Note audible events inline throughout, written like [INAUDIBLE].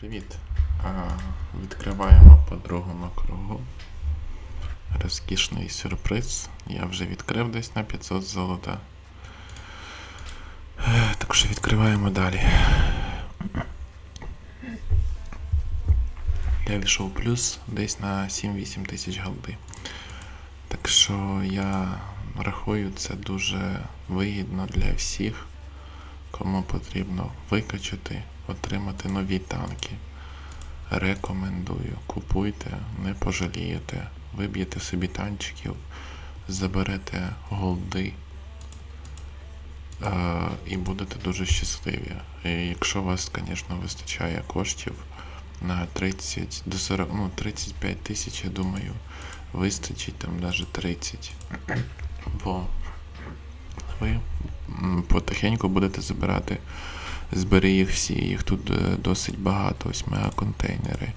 привіт! Відкриваємо по другому кругу. Розкішний сюрприз. Я вже відкрив десь на 500 золота. Так що відкриваємо далі. Я війшов плюс десь на 7-8 тисяч голди. Так що я рахую це дуже вигідно для всіх, кому потрібно викачати, отримати нові танки. Рекомендую. Купуйте, не пожалієте. Виб'єте собі танчиків, заберете голди е, і будете дуже щасливі. І якщо у вас, звісно, вистачає коштів на 30 до 40, ну, 35 тисяч, я думаю, вистачить там навіть 30. Бо ви потихеньку будете забирати збери їх всі, їх тут е, досить багато, ось мегаконтейнери.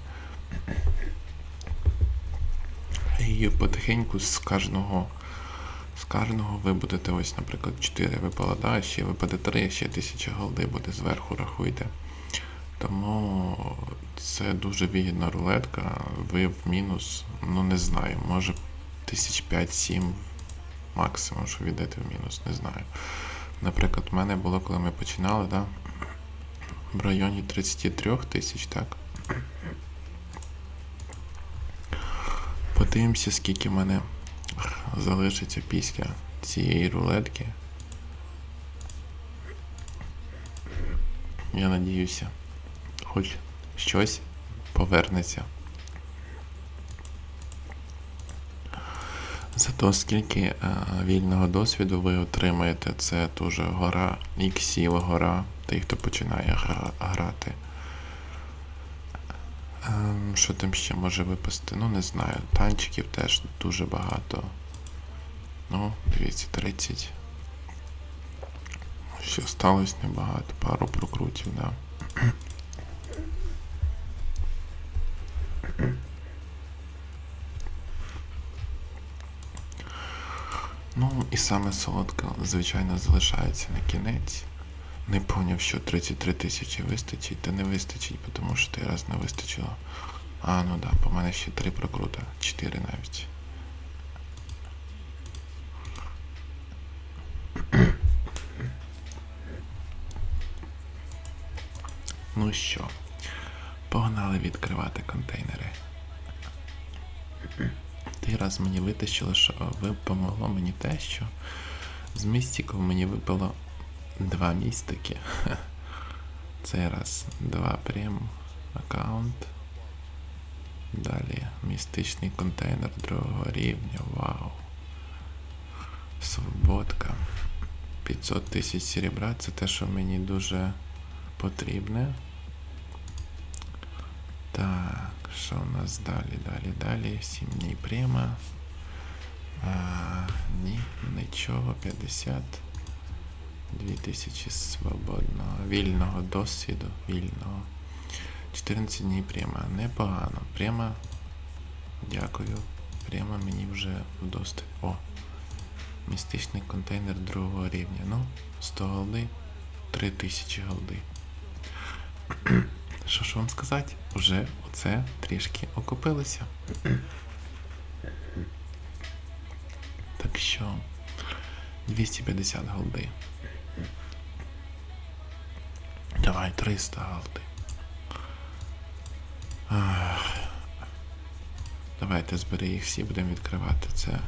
І потихеньку з кожного з кожного ви будете ось, наприклад, 4 випало, да, ще випаде 3, ще 1000 голди буде зверху, рахуйте. Тому це дуже вигідна рулетка. Ви в мінус, ну не знаю, може тисяч 5-7 максимум, що віддати в мінус, не знаю. Наприклад, в мене було, коли ми починали, да, в районі 33 тисяч, так? Подивимося, скільки в мене залишиться після цієї рулетки. Я надіюся, хоч щось повернеться. Зато скільки е, вільного досвіду ви отримаєте, це дуже гора, іксів гора, тих, хто починає грати. Ем, що там ще може випасти? Ну, не знаю. Танчиків теж дуже багато. Ну, дивіться, 30. Ще сталося небагато. Пару прокрутів, да. Ну, і саме солодке, звичайно, залишається на кінець. Не поняв, що 33 тисячі вистачить, та не вистачить, тому що той раз не вистачило. А, ну да, по мене ще 3 прокрута, 4 навіть. [CLEARS THROAT] Ну що, погнали відкривати контейнери. Той раз мені витащило, що ви помогло мені те, що з містиків мені випало два містики. [LAUGHS] Цей раз два прем аккаунт. Далі містичний контейнер другого рівня. Вау. Свободка. 500 тисяч серебра це те, що мені дуже потрібне. Так, що у нас далі, далі, далі? 7 днів према. А, ні, нічого, 50. 2000 свободного, вільного досвіду, вільного. 14 днів прямо. Непогано. Прямо. Дякую. Прямо мені вже вдосталь. О! Містичний контейнер другого рівня. Ну, 100 голди, 3000 голди. Що ж вам сказати? Вже оце трішки окупилося. Так що 250 голди. Давай 300 голди. Давайте збери їх всі, будемо відкривати це.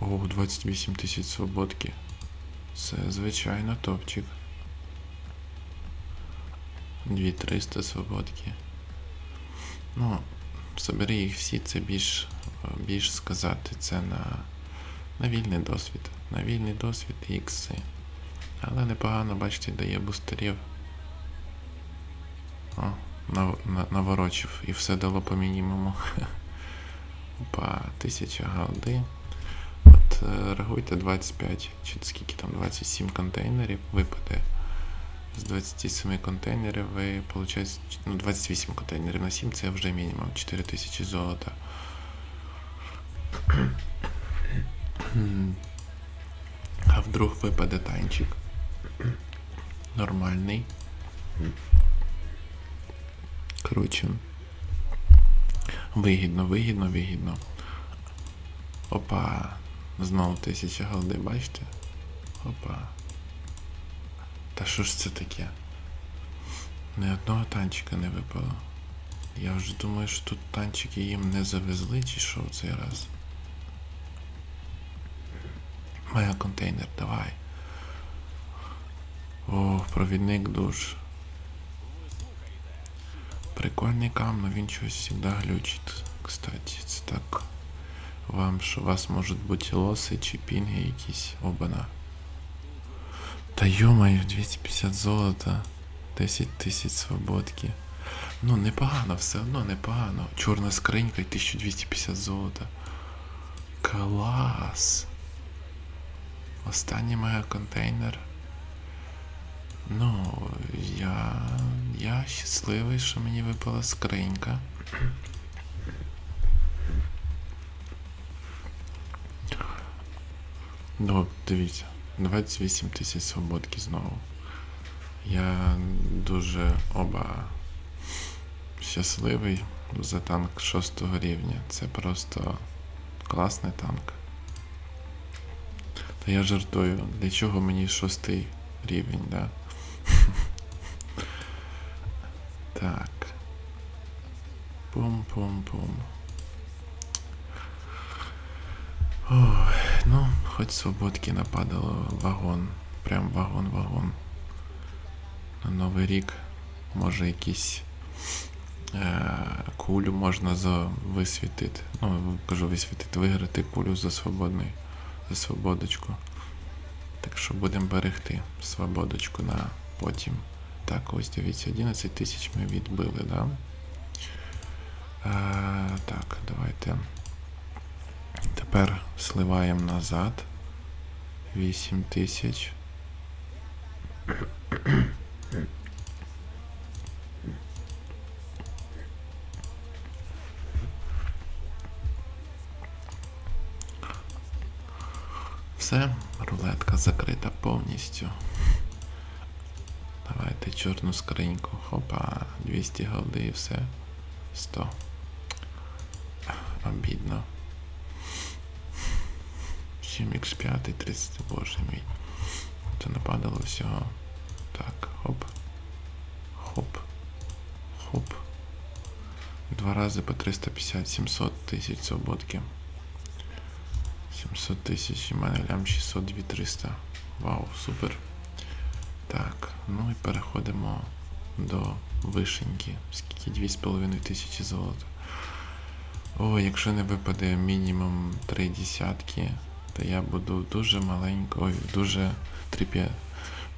О, 28 тисяч свободки. Це звичайно топчик. 2300 свободки. Ну, собери їх всі, це більш, більш сказати, це на, на вільний досвід. На вільний досвід і ікси. Але непогано, бачите, дає бустерів. О, нав- на- наворочив і все дало по мінімуму. [LAUGHS] Опа, 1000 голди. От е, рахуйте 25, чи скільки там, 27 контейнерів випаде. З 27 контейнерів ви получається, ну 28 контейнерів на 7 це вже мінімум 4000 золота. А вдруг випаде танчик. Нормальний. Коротше. Вигідно, вигідно, вигідно. Опа. Знову тисяча голди, бачите? Опа. Та що ж це таке? Ні одного танчика не випало. Я вже думаю, що тут танчики їм не завезли, чи що в цей раз. Моя контейнер, давай. О, провідник душ. Прикольний кам, но він чогось завжди глючить. Кстати, це так. Вам, що у вас можуть бути лоси чи пінги якісь. Обана. Та йомаю, 250 золота, 10 тисяч свободки. Ну, непогано, все одно непогано. Чорна скринька і 1250 золота. Клас! Останній моя контейнер. Ну, я. Я щасливий, що мені випала скринька. Ну, дивіться, 28 тисяч свободки знову. Я дуже оба щасливий за танк 6 рівня. Це просто класний танк. Та я жартую, для чого мені шостий рівень, да? [LAUGHS] Так. Пум-пум-пум. Ой, хоч свободки нападало вагон. Прям вагон-вагон. На Новий рік може якісь е, кулю можна за висвітити. Ну, кажу висвітити, виграти кулю за свободний, за свободочку. Так що будемо берегти свободочку на потім. Так, ось дивіться, 11 тисяч ми відбили, да? Е, так, давайте. Тепер сливаємо назад. 8 тисяч. Все, рулетка закрита повністю. Давайте чорну скриньку. Хопа, 200 голди і все. 100. Обідно. 7x5, 30, боже мій. Це нападало всього. Так, хоп. Хоп. Хоп. Два рази по 350, 700 тисяч свободки. 700 тисяч, і мене лям 600, 2300. Вау, супер. Так, ну і переходимо до вишеньки. Скільки 2,5 тисячі золота. О, якщо не випаде мінімум 3 десятки, то я буду дуже маленько, ой, дуже трипі.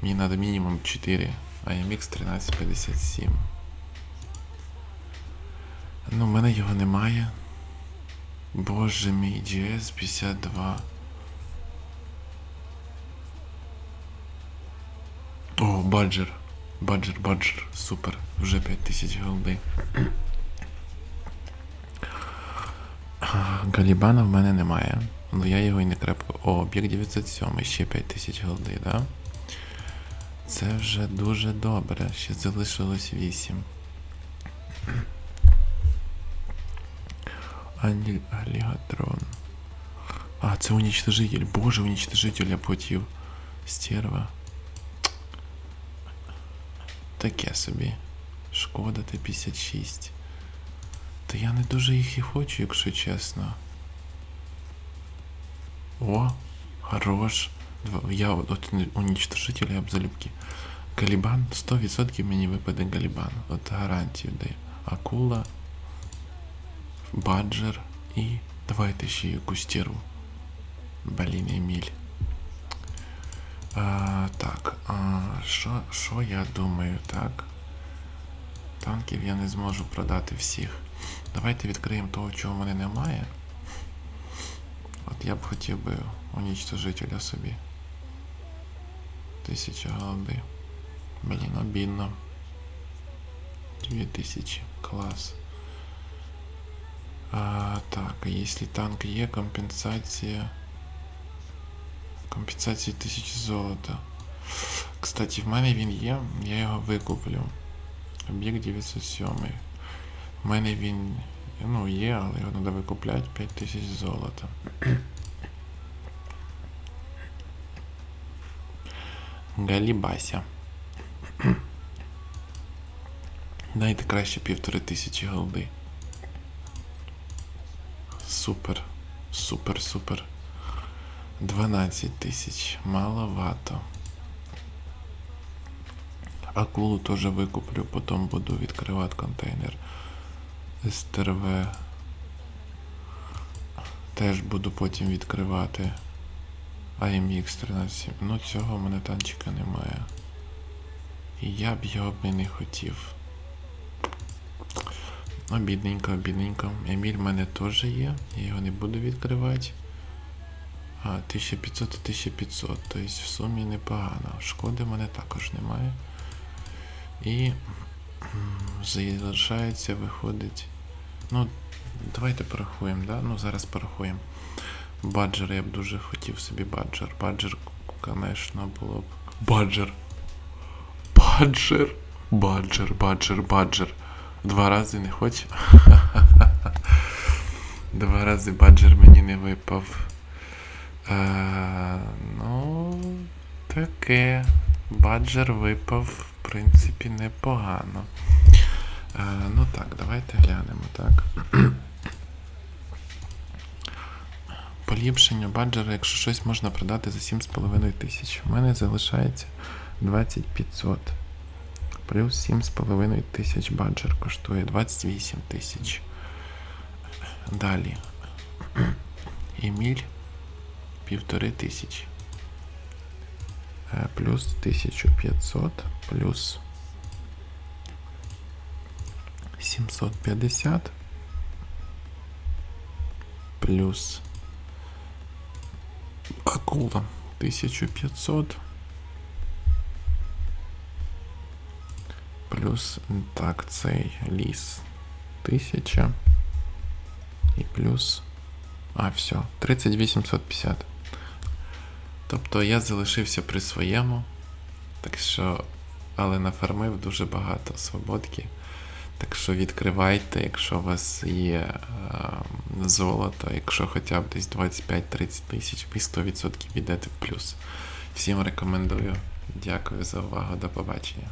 Мені треба мінімум 4, а MX 1357. Ну, в мене його немає. Боже мій, GS 52. О, баджер. Баджер, баджер. Супер. Вже 5000 голди. Галібана в мене немає. Але я його і не крепко. О, об'єкт 907, ще 5000 голди, да? Це вже дуже добре. Ще залишилось 8. Алі... Алігатрон. А, це уничтожитель. Боже, уничтожитель я платив. Стерва. Таке собі. Шкода Т-56. Та я не дуже їх і хочу, якщо чесно. О, хорош. Я от, уничтожитель обзалюбки. Галібан, 100% мені випаде Галібан. От гарантію даю. Акула, Баджер і давайте ще якусь стерву. Блін, Еміль. А, так, що, що я думаю, так? Танків я не зможу продати всіх. Давайте відкриємо того, чого в мене немає. От я б хотів би уничтожителя собі. Тисяча голди. Блін, обідно. Дві тисячі. Клас. А, так, а если танк є, компенсація. Компенсація 1000 золота. Кстати, в мене він є, я його викуплю. Об'єкт 907. У мене він ну, є, але його треба викупляти 5 тисяч золота. Галібася. Дайте краще півтори тисячі голди. Супер. Супер, супер. 12 тисяч. Маловато. Акулу теж викуплю, потім буду відкривати контейнер. СТРВ. Теж буду потім відкривати. AMX 13. Ну цього в мене танчика немає. І я б його б не хотів. Ну, бідненько, бідненько. Еміль в мене теж є. Я його не буду відкривати. А, 1500 і 1500. Тобто в сумі непогано. Шкоди мене також немає. І залишається, виходить. Ну, давайте порахуємо, да? Ну, зараз порахуємо. Баджер, я б дуже хотів собі баджер. Баджер, звісно, було б. Баджер. Баджер. Баджер, баджер, баджер. Два рази не хочу. [LAUGHS] Два рази баджер мені не випав. Е, ну, таке. Баджер випав, в принципі, непогано. Е, ну так, давайте глянемо, так. [CLEARS THROAT] Поліпшення баджера, якщо щось можна продати за 7,5 тисяч. У мене залишається 2500. Плюс 7,5 тисяч баджер коштує 28 тисяч. Далі. [CLEARS THROAT] Еміль півтори тисячі. Е, Плюс 1500, плюс 750, плюс акула 1500, плюс так, цей ліс 1000 і плюс. А, все, 30850. Тобто я залишився при своєму, так що, але нафармив дуже багато свободки. Так що відкривайте, якщо у вас є е, золото, якщо хоча б десь 25-30 тисяч, ви 100% йдете в плюс. Всім рекомендую. Дякую за увагу, до побачення.